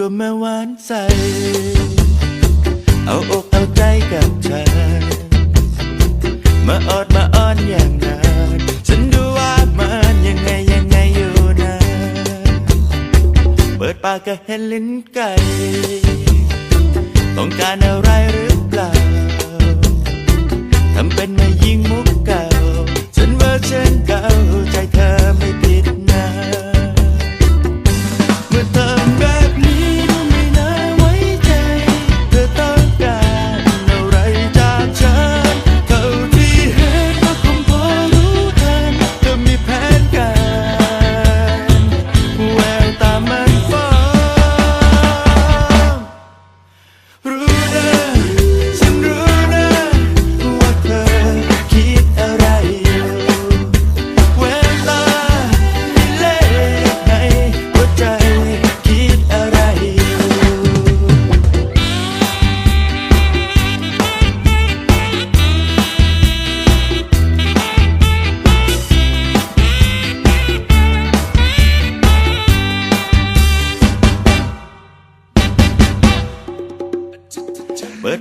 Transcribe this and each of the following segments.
ก็มาหวานใส เอาอกเอาใจกับเธอ มาออดมาอ้อนอย่างนั้นฉันดูว่ามันยังไงยังไงอยู่นะ เปิดปากก็เห็นลิ้นไก่ ต้องการอะไรหรือเปล่า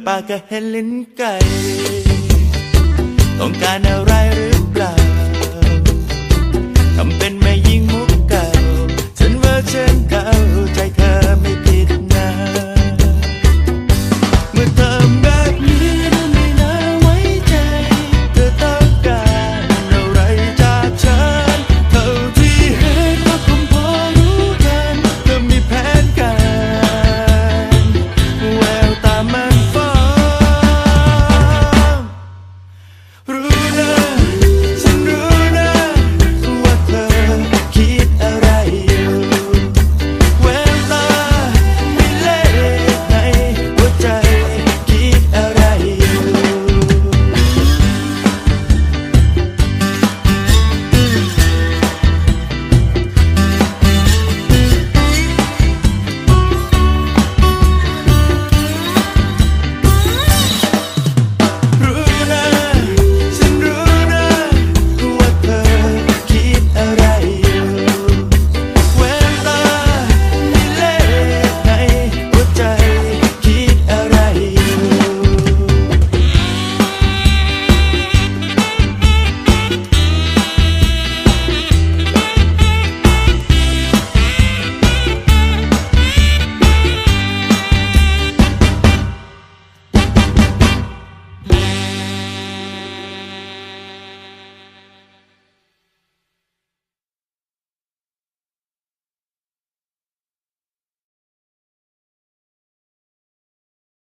ปากก็เห็นลิ้นไก่ ต้องการอะไรหรือ